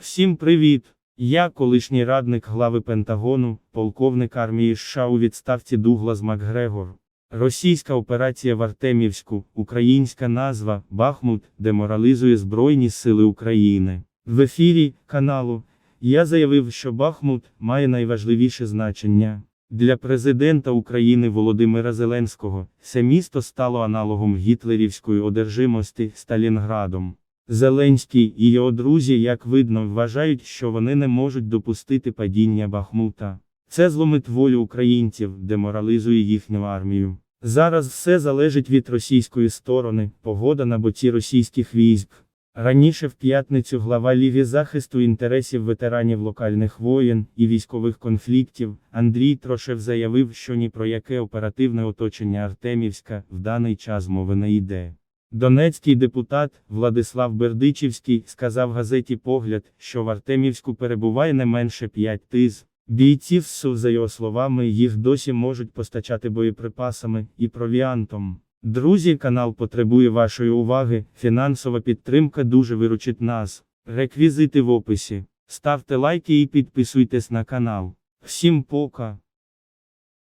Всім привіт! Я колишній радник глави Пентагону, полковник армії США у відставці Дуглас Макгрегор. Російська операція в Артемівську, українська назва Бахмут, деморалізує Збройні Сили України. В ефірі каналу я заявив, що Бахмут має найважливіше значення. Для президента України Володимира Зеленського це місто стало аналогом гітлерівської одержимості Сталінградом. Зеленський і його друзі, як видно, вважають, що вони не можуть допустити падіння Бахмута. Це зломить волю українців, деморалізує їхню армію. Зараз все залежить від російської сторони, погода на боці російських військ. Раніше в п'ятницю глава Ліги захисту інтересів ветеранів локальних воєн і військових конфліктів Андрій Трошев заявив, що ні про яке оперативне оточення Артемівська в даний час мови не йде. Донецький депутат Владислав Бердичівський сказав газеті Погляд, що в Артемівську перебуває не менше 5 тиз. Бійців СУ, за його словами, їх досі можуть постачати боєприпасами і провіантом. Друзі, канал потребує вашої уваги, фінансова підтримка дуже виручить нас. Реквізити в описі. Ставте лайки і підписуйтесь на канал. Всім пока!